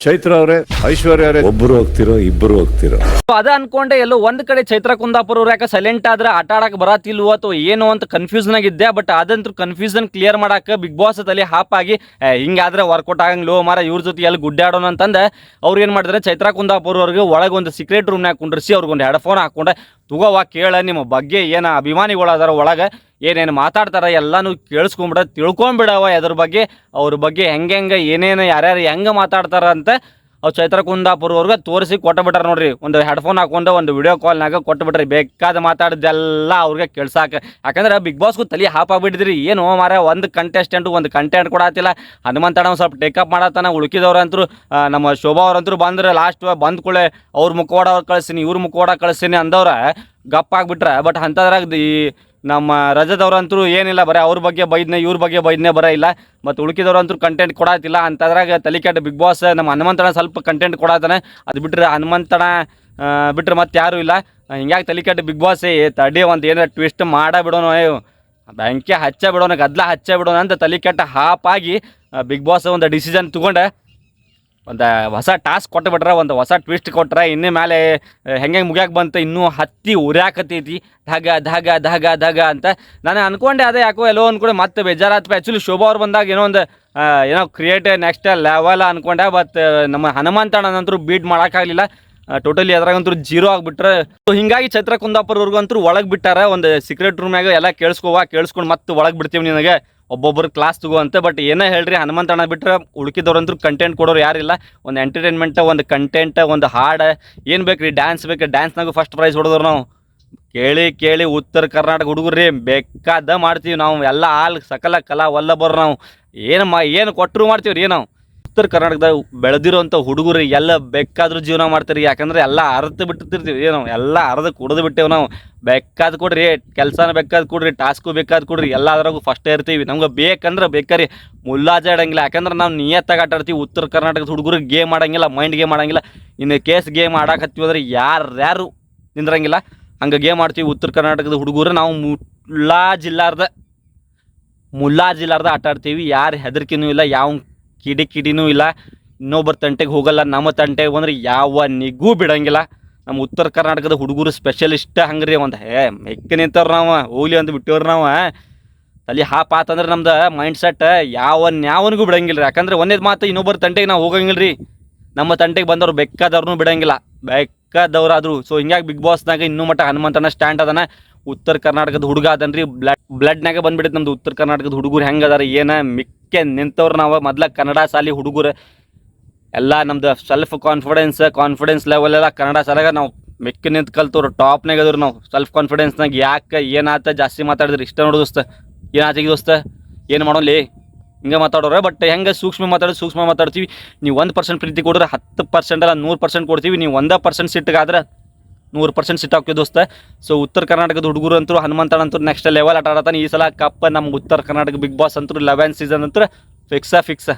ಚೈತ್ರ ಅವರೇ ಐಶ್ವರ್ಯ ಅವರೇ. ಒಬ್ರು ಹೋಗ್ತಿರೋ ಇಬ್ಬರು ಹೋಗ್ತಿರೋ. So ಅದ ಅನ್ಕೊಂಡೆ ಎಲ್ಲೋ ಒಂದ್ ಕಡೆ ಚೈತ್ರ ಕುಂದಾಪುರ ಅವ್ರ ಯಾಕೆ ಸೈಲೆಂಟ್ ಆದ್ರೆ ಆಟ ಆಡಕ್ ಬರತಿಲ್ವೋ ಅಥವಾ ಏನು ಅಂತ ಕನ್ಫ್ಯೂಸನ್ ಆಗಿದ್ದೆ ಬಟ್ ಅದಂತೂ ಕನ್ಫ್ಯೂಸನ್ ಕ್ಲಿಯರ್ ಮಾಡಾಕ ಬಿಗ್ ಬಾಸ್ ತಲೆ ಹಾಪ್ ಆಗಿ ಏ, ಹಿಂಗಾದ್ರೆ ವರ್ಕೌಟ್ ಆಗಂಗ್ಲೋ ಮಾರ ಇವ್ರ ಜೊತೆ ಎಲ್ಲಿ ಗುಡ್ಡಾಡೋಣ ಅಂತಂದ ಅವ್ರು ಏನ್ ಮಾಡಿದ್ರೆ ಚೈತ್ರ ಕುಂದಾಪುರ ಅವ್ರಿಗೆ ಒಳಗೆ ಒಂದು ಸೀಕ್ರೆಟ್ ರೂಮ್ನಾಗ ಕುಂಡ್ರಿಸಿ ಅವ್ರಿಗೊಂದು ಹೆಡ್ಫೋನ್ ಹಾಕೊಂಡೆ ತಗೋವಾ ಕೇಳ, ನಿಮ್ಮ ಬಗ್ಗೆ ಏನು ಅಭಿಮಾನಿಗಳು ಅದರ ಒಳಗೆ ಏನೇನು ಮಾತಾಡ್ತಾರ ಎಲ್ಲಾನು ಕೇಳಿಸ್ಕೊಂಬಿಡ, ತಿಳ್ಕೊಂಬಿಡವ ಅದ್ರ ಬಗ್ಗೆ, ಅವ್ರ ಬಗ್ಗೆ ಹೆಂಗೆ ಹೆಂಗೆ ಏನೇನು ಯಾರ್ಯಾರು ಹೆಂಗೆ ಮಾತಾಡ್ತಾರ ಅಂತ ಅವು ಚೈತ್ರ ಕುಂದಾಪುರ ಅವ್ರಿಗೆ ತೋರಿಸಿ ಕೊಟ್ಟಬಿಟ್ಟಾರ ನೋಡ್ರಿ. ಒಂದು ಹೆಡ್ಫೋನ್ ಹಾಕೊಂಡು, ಒಂದು ವಿಡಿಯೋ ಕಾಲ್ನಾಗ ಕೊಟ್ಟುಬಿಟ್ರಿ ಬೇಕಾದ ಮಾತಾಡಿದ್ದೆಲ್ಲ ಅವ್ರಿಗೆ ಕೇಳ್ಸಾಕ. ಯಾಕಂದ್ರೆ ಬಿಗ್ ಬಾಸ್ಗೂ ತಲೆ ಹಾಪ್ ಆಗ್ಬಿಟ್ಟಿದ್ರಿ. ಏನು ಮಾರ ಒಂದು ಕಂಟೆಸ್ಟೆಂಟ್ ಒಂದು ಕಂಟೆಂಟ್ ಕೊಡತ್ತಿಲ್ಲ ಹನುಮಂತಣ್ಣ ಸ್ವಲ್ಪ ಟೇಕಪ್ ಮಾಡತ್ತಾನ. ಉಳುಕಿದವ್ರಂತರು ನಮ್ಮ ಶೋಭಾ ಅವ್ರಂತರು ಬಂದ್ರೆ ಲಾಸ್ಟ್ ಬಂದ ಕೂಡಲೇ ಅವ್ರ ಮುಖವಾಡ ಅವ್ರು ಕಳಿಸ್ತೀನಿ, ಇವ್ರ ಮುಖವಾಡ ಕಳಿಸ್ತೀನಿ ಅಂದವ್ರ ಗಪ್ಪಾಗ್ಬಿಟ್ರೆ ಬಟ್ ಅಂಥದ್ರಾಗ ಈ ನಮ್ಮ ರಜದವರಂತ್ರು ಏನಿಲ್ಲ, ಬರೀ ಅವ್ರ ಬಗ್ಗೆ ಬೈದ್ನೆ, ಇವ್ರ ಬಗ್ಗೆ ಬೈದ್ನೆ ಬರ ಇಲ್ಲ. ಮತ್ತು ಉಳ್ಕಿದವ್ರಂತೂ ಕಂಟೆಂಟ್ ಕೊಡಾತಿಲ್ಲ. ಅಂತದ್ರಾಗ ತಲೆ ಬಿಗ್ ಬಾಸ್ ನಮ್ಮ ಹನುಮಂತಣ್ಣ ಸ್ವಲ್ಪ ಕಂಟೆಂಟ್ ಕೊಡತ್ತಾನೆ ಅದು ಬಿಟ್ಟರೆ ಹನುಮಂತಣ್ಣ ಬಿಟ್ಟರೆ ಮತ್ತೆ ಯಾರೂ ಇಲ್ಲ. ಹಿಂಗಾಗಿ ತಲೆ ಬಿಗ್ ಬಾಸ್ ತಡಿ ಒಂದು ಏನಾರ ಟ್ವಿಸ್ಟ್ ಮಾಡ ಬಿಡೋಣ ಬ್ಯಾಂಕೆ ಹಚ್ಚ ಬಿಡೋಣ ಗದ್ಲ ಹಚ್ಚ ಬಿಡೋಣ ಅಂತ ತಲೆ ಹಾಪಾಗಿ ಬಿಗ್ ಬಾಸ್ ಒಂದು ಡಿಸಿಷನ್ ತಗೊಂಡೆ ಒಂದು ಹೊಸ ಟಾಸ್ಕ್ ಕೊಟ್ಟು ಬಿಟ್ರೆ ಒಂದು ಹೊಸ ಟ್ವಿಸ್ಟ್ ಕೊಟ್ರೆ ಇನ್ನೇ ಮೇಲೆ ಹೆಂಗೆ ಮುಗ್ಯಾಕೆ ಬಂತು ಇನ್ನೂ ಹತ್ತಿ ಉರ್ಯಾಕತ್ತೈತಿ. ಧಗ ಧಗ ಧಗ ಧಗ ಅಂತ ನಾನು ಅನ್ಕೊಂಡೆ, ಅದೇ ಯಾಕೋ ಎಲ್ಲೋ ಅಂದ್ಕೊಂಡು ಮತ್ತೆ ಬೇಜಾರಾತ್ಪ. ಆ್ಯಕ್ಚುಲಿ ಶೋಭಾ ಅವ್ರು ಬಂದಾಗ ಏನೋ ಒಂದು ಏನೋ ಕ್ರಿಯೇಟ್ ನೆಕ್ಸ್ಟ್ ಲೆವೆಲ್ ಅನ್ಕೊಂಡೆ ಬಟ್ ನಮ್ಮ ಹನುಮಂತಣ್ಣನಂತರೂ ಬೀಟ್ ಮಾಡೋಕ್ಕಾಗಲಿಲ್ಲ. ಟೋಟಲಿ ಅದ್ರಾಗಂತೂ ಜೀರೋ ಆಗಿಬಿಟ್ರೆ. ಸೊ ಹಿಂಗಾಗಿ ಚೈತ್ರ ಕುಂದಾಪುರವ್ರಿಗಂತೂ ಒಳಗೆ ಬಿಟ್ಟಾರೆ, ಒಂದು ಸೀಕ್ರೆಟ್ ರೂಮ್ನಾಗ ಎಲ್ಲ ಕೇಳಿಸ್ಕೋವಾ, ಕೇಳಿಸ್ಕೊಂಡು ಮತ್ತೆ ಒಳಗೆ ಬಿಡ್ತೀವಿ ನಿನಗೆ. ಒಬ್ಬೊಬ್ಬರು ಕ್ಲಾಸ್ ತಗೋ ಅಂತ ಬಟ್ ಏನೇ ಹೇಳ್ರಿ ಹನುಮಂತಣ್ಣ ಬಿಟ್ರೆ ಉಳ್ಕಿದವ್ರಂತೂ ಕಂಟೆಂಟ್ ಕೊಡೋರು ಯಾರಿಲ್ಲ ಒಂದು ಎಂಟರ್ಟೈನ್ಮೆಂಟ್ ಒಂದು ಕಂಟೆಂಟ್ ಒಂದು ಹಾಡು, ಏನು ಬೇಕು ರೀ ಡ್ಯಾನ್ಸ್ ಬೇಕು ಡ್ಯಾನ್ಸ್ನಾಗೂ ಫಸ್ಟ್ ಪ್ರೈಸ್ ಹೊಡೆದ್ರು ನಾವು. ಕೇಳಿ ಕೇಳಿ ಉತ್ತರ ಕರ್ನಾಟಕ ಹುಡುಗರು, ಬೇಕಾದ ಮಾಡ್ತೀವಿ ನಾವು. ಎಲ್ಲ ಆಲ್ ಸಕಲ ಕಲಾ, ವಲ್ಲಭರು ನಾವು. ಏನು ಮಾ, ಏನು ಕೊಟ್ಟರು ಮಾಡ್ತೀವಿ ರೀ ನಾವು? ಉತ್ತರ ಕರ್ನಾಟಕದಾಗ ಬೆಳೆದಿರೋಂಥ ಹುಡುಗರು ಎಲ್ಲ ಬೇಕಾದ್ರೂ ಜೀವನ ಮಾಡ್ತಾರೆ, ಯಾಕಂದ್ರೆ ಎಲ್ಲ ಅರ್ಧ ಬಿಟ್ಟಿರ್ತೀವಿ. ನಾವು ಎಲ್ಲ ಅರ್ಧ ಕುಡಿದು ಬಿಟ್ಟೇವೆ ನಾವು. ಬೇಕಾದ್ ಕೊಡ್ರಿ, ಕೆಲಸನ ಬೇಕಾದ್ ಕೊಡ್ರಿ, ಟಾಸ್ಕು ಬೇಕಾದ್ ಕೊಡ್ರಿ ಎಲ್ಲ ಅದ್ರಾಗೂ ಫಸ್ಟೇ ಇರ್ತೀವಿ. ನಮ್ಗೆ ಬೇಕಂದ್ರೆ ಬೇಕಾರಿ ಮುಲ್ಲಾಜ ಆಡಂಗಿಲ್ಲ ಯಾಕಂದ್ರೆ ನಾವು ನಿಯತ್ತಾಗಿ ಆಟ ಆಡ್ತೀವಿ. ಉತ್ತರ ಕರ್ನಾಟಕದ ಹುಡುಗರು ಗೇಮ್ ಆಡಂಗಿಲ್ಲ ಮೈಂಡ್ ಗೇಮ್ ಆಡಂಗಿಲ್ಲ. ಇನ್ನು ಕೇಸ್ ಗೇಮ್ ಆಡಕತ್ತೀವಿ ಅಂದ್ರೆ ಯಾರ್ಯಾರು ನಿಂದ್ರಂಗಿಲ್ಲ. ಹಂಗೆ ಗೇಮ್ ಆಡ್ತೀವಿ. ಉತ್ತರ ಕರ್ನಾಟಕದ ಹುಡುಗರು ನಾವು ಮುಲ್ಲಾ ಜಿಲ್ಲಾರ್ದ ಮುಲ್ಲಾ ಜಿಲ್ಲಾರ್ದ ಆಟ ಆಡ್ತೀವಿ. ಯಾರು ಹೆದರ್ಕಿನೂ ಇಲ್ಲ. ಯಾವ ಕಿಡಿ ಕಿಡಿನೂ ಇಲ್ಲ. ಇನ್ನೊಬ್ಬರ ತಂಟೆಗೆ ಹೋಗಲ್ಲ. ನಮ್ಮ ತಂಟೆಗೆ ಬಂದ್ರೆ ಯಾವ ನಿಗೂ ಬಿಡಂಗಿಲ್ಲ. ನಮ್ಮ ಉತ್ತರ ಕರ್ನಾಟಕದ ಹುಡುಗರು ಸ್ಪೆಷಲಿಸ್ಟ್ ಹಂಗ್ರಿ ಒಂದು ಹೇ, ಮೆಕ್ಕ ನಿಂತವ್ರು ನಾವು ಹೋಗ್ಲಿ ಅಂತ ಬಿಟ್ಟವ್ರು ನಾವು. ತಲೆ ಹಾಪ್ ಆತಂದ್ರೆ ನಮ್ದು ಮೈಂಡ್ ಸೆಟ್ ಯಾವ ಯಾವನಿಗೂ ಬಿಡಂಗಿಲ್ಲ ಯಾಕಂದ್ರೆ ಒಂದೇದು ಮಾತು, ಇನ್ನೊಬ್ಬರ ತಂಟೆಗೆ ನಾವು ಹೋಗಂಗಿಲ್ಲ ರೀ ನಮ್ಮ ತಂಟೆಗೆ ಬಂದವ್ರು ಬೆಕ್ಕಾದವ್ರು ಬಿಡಂಗಿಲ್ಲ. ಬೆಕ್ಕದವ್ರಾದ್ರು. ಸೊ ಹಿಂಗಾಗಿ ಬಿಗ್ ಬಾಸ್ನಾಗ ಇನ್ನೂ ಮಟ್ಟ ಹನುಮಂತನ ಸ್ಟ್ಯಾಂಡ್ ಅದನ. ಉತ್ತರ ಕರ್ನಾಟಕದ ಹುಡುಗ ಅದನ್ರಿ. ಬ್ಲಡ್ ಬ್ಲಡ್ನಾಗ ಬಂದ್ಬಿಡುತ್ತೆ ನಮ್ದು ಉತ್ತರ ಕರ್ನಾಟಕದ ಹುಡುಗರು ಹೆಂಗೆ ಅದಾರ, ಏನ ಮಿಕ್ಕೆ ನಿಂತವ್ರು ನಾವು ಮೊದ್ಲ ಕನ್ನಡ ಶಾಲೆ ಹುಡುಗರು. ಎಲ್ಲ ನಮ್ದು ಸೆಲ್ಫ್ ಕಾನ್ಫಿಡೆನ್ಸ್ ಕಾನ್ಫಿಡೆನ್ಸ್ ಲೆವೆಲ್ ಎಲ್ಲ ಕನ್ನಡ ಶಾಲೆಗೆ ನಾವು ಮೆಕ್ಕ ನಿಂತು ಕಲ್ತವ್ರು. ಟಾಪ್ನಾಗ ಅದ್ರ ನಾವು ಸೆಲ್ಫ್ ಕಾನ್ಫಿಡೆನ್ಸ್ನಾಗ ಯಾಕೆ ಏನಾತ ಜಾಸ್ತಿ ಮಾತಾಡಿದ್ರೆ ಇಷ್ಟ ನೋಡು ದೋಸ್ತ. ಏನಾತಿಗೆ ದೋಸ್ತ? ಏನು ಮಾಡೋಲಿ ಹಿಂಗೆ ಮಾತಾಡೋರೆ ಬಟ್ ಹೆಂಗೆ ಸೂಕ್ಷ್ಮ ಮಾತಾಡೋದು ಸೂಕ್ಷ್ಮ ಮಾತಾಡ್ತೀವಿ. ನೀವು ಒಂದು ಪರ್ಸೆಂಟ್ ಪ್ರೀತಿ ಕೊಡ್ರೆ ಹತ್ತು ಪರ್ಸೆಂಟ್ ಅಲ್ಲ ನೂರು ಪರ್ಸೆಂಟ್ ಕೊಡ್ತೀವಿ. ನೀವು ಒಂದೇ ಪರ್ಸೆಂಟ್ ಸಿಟ್ಟಿಗಾದ್ರೆ ನೂರು ಪರ್ಸೆಂಟ್ ಸಿಟ್ಟು ಹಾಕಿ ದೋಸ್ತ. ಸೊ ಉತ್ತರ ಕರ್ನಾಟಕದ ಹುಡುಗರು ಅಂತೂ ಹನುಮಂತಣ್ಣ ಅಂತೂ ನೆಕ್ಸ್ಟ್ ಲೆವೆಲ್ ಆಟ ಆಡತಾನೆ ಈ ಸಲ ಕಪ್ಪ ನಮ್ಮ ಉತ್ತರ ಕರ್ನಾಟಕ ಬಿಗ್ ಬಾಸ್ ಅಂತೂ ಲೆವೆನ್ ಸೀಸನ್ ಅಂತೂ ಫಿಕ್ಸ ಫಿಕ್ಸ